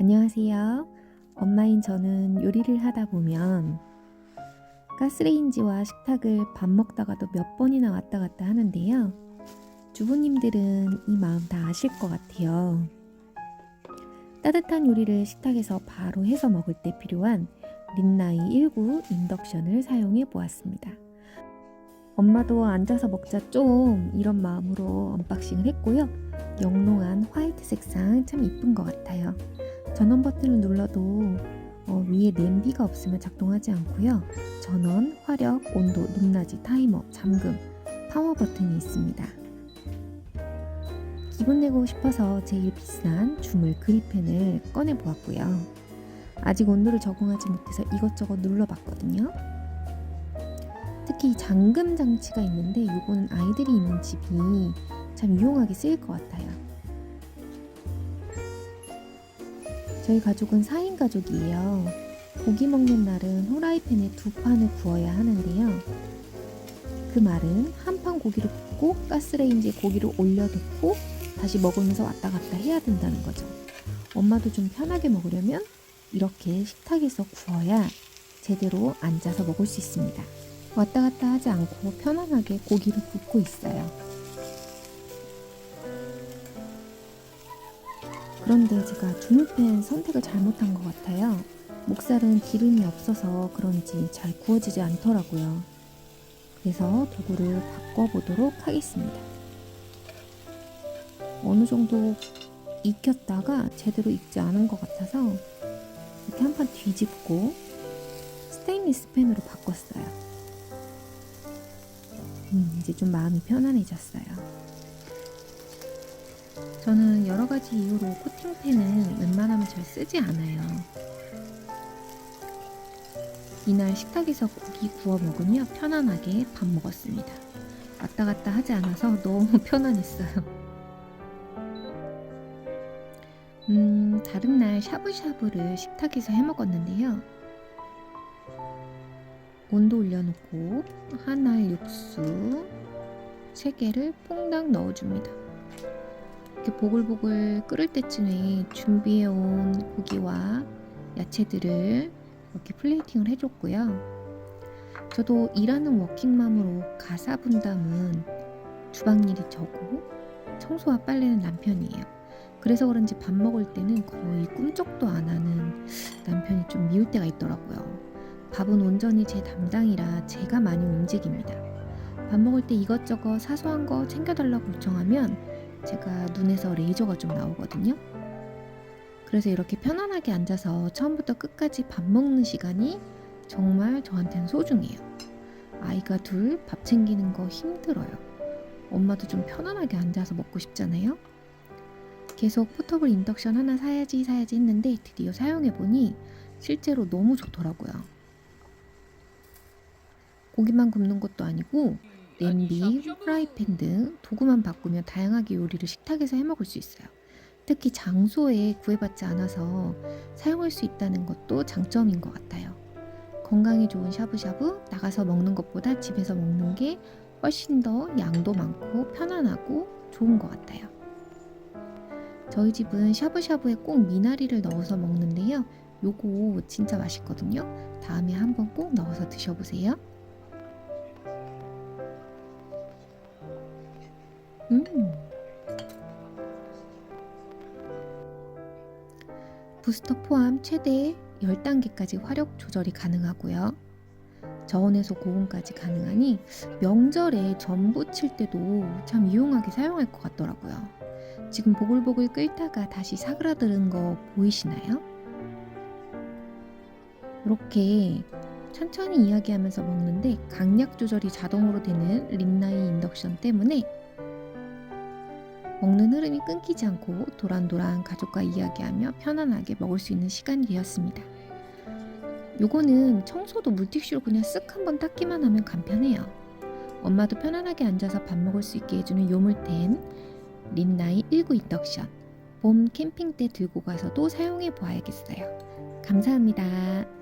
안녕하세요. 엄마인 저는 요리를 하다 보면 가스레인지와 식탁을 밥 먹다가도 몇 번이나 왔다 갔다 하는데요. 주부님들은 이 마음 다 아실 것 같아요. 따뜻한 요리를 식탁에서 바로 해서 먹을 때 필요한 린나이 19 인덕션을 사용해 보았습니다. 엄마도 앉아서 먹자 좀 이런 마음으로 언박싱을 했고요. 영롱한 화이트 색상 참 이쁜 것 같아요. 전원 버튼을 눌러도 어, 위에 냄비가 없으면 작동하지 않고요. 전원, 화력, 온도, 높낮이, 타이머, 잠금, 파워 버튼이 있습니다. 기분 내고 싶어서 제일 비싼 주물 그립펜을 꺼내 보았고요. 아직 온도를 적응하지 못해서 이것저것 눌러봤거든요. 특히 잠금 장치가 있는데 이거는 아이들이 있는 집이 참 유용하게 쓰일 것 같아요. 저희 가족은 4인 가족이에요. 고기 먹는 날은 후라이팬에 두 판을 구워야 하는데요. 그 말은 한 판 고기를 굽고 가스레인지에 고기를 올려놓고 다시 먹으면서 왔다 갔다 해야 된다는 거죠. 엄마도 좀 편하게 먹으려면 이렇게 식탁에서 구워야 제대로 앉아서 먹을 수 있습니다. 왔다 갔다 하지 않고 편안하게 고기를 굽고 있어요. 그런데 제가 주물팬 선택을 잘못한 것 같아요. 목살은 기름이 없어서 그런지 잘 구워지지 않더라고요. 그래서 도구를 바꿔보도록 하겠습니다. 어느 정도 익혔다가 제대로 익지 않은 것 같아서 이렇게 한 판 뒤집고 스테인리스 팬으로 바꿨어요. 음, 이제 좀 마음이 편안해졌어요. 저는 여러 가지 이유로 코팅팬은 웬만하면 잘 쓰지 않아요. 이날 식탁에서 고기 구워 먹으며 편안하게 밥 먹었습니다. 왔다 갔다 하지 않아서 너무 편안했어요. 음, 다른 날 샤브샤브를 식탁에서 해 먹었는데요. 온도 올려놓고 하나의 육수 세 개를 퐁당 넣어줍니다. 이렇게 보글보글 끓을 때쯤에 준비해온 고기와 야채들을 이렇게 플레이팅을 해줬고요. 저도 일하는 워킹맘으로 가사 분담은 주방일이 저고 청소와 빨래는 남편이에요. 그래서 그런지 밥 먹을 때는 거의 꿈쩍도 안 하는 남편이 좀 미울 때가 있더라고요. 밥은 온전히 제 담당이라 제가 많이 움직입니다. 밥 먹을 때 이것저것 사소한 거 챙겨달라고 요청하면 제가 눈에서 레이저가 좀 나오거든요. 그래서 이렇게 편안하게 앉아서 처음부터 끝까지 밥 먹는 시간이 정말 저한테는 소중해요. 아이가 둘 밥 챙기는 거 힘들어요. 엄마도 좀 편안하게 앉아서 먹고 싶잖아요. 계속 포터블 인덕션 하나 사야지 사야지 했는데 드디어 사용해보니 실제로 너무 좋더라고요. 고기만 굽는 것도 아니고 냄비, 프라이팬 등 도구만 바꾸면 다양하게 요리를 식탁에서 해먹을 수 있어요. 특히 장소에 구애받지 않아서 사용할 수 있다는 것도 장점인 것 같아요. 건강에 좋은 샤브샤브 나가서 먹는 것보다 집에서 먹는 게 훨씬 더 양도 많고 편안하고 좋은 것 같아요. 저희 집은 샤브샤브에 꼭 미나리를 넣어서 먹는데요. 요거 진짜 맛있거든요. 다음에 한번 꼭 넣어서 드셔보세요. 음. 부스터 포함 최대 10단계까지 화력 조절이 가능하고요. 저온에서 고온까지 가능하니 명절에 전 부 칠 때도 참 유용하게 사용할 것 같더라고요. 지금 보글보글 끓다가 다시 사그라드는 거 보이시나요? 이렇게 천천히 이야기하면서 먹는데 강약 조절이 자동으로 되는 린나이 인덕션 때문에 먹는 흐름이 끊기지 않고 도란도란 가족과 이야기하며 편안하게 먹을 수 있는 시간이 되었습니다. 요거는 청소도 물티슈로 그냥 쓱 한번 닦기만 하면 간편해요. 엄마도 편안하게 앉아서 밥 먹을 수 있게 해주는 요물템 린나이 19 인덕션 봄 캠핑 때 들고 가서도 사용해 보아야겠어요. 감사합니다.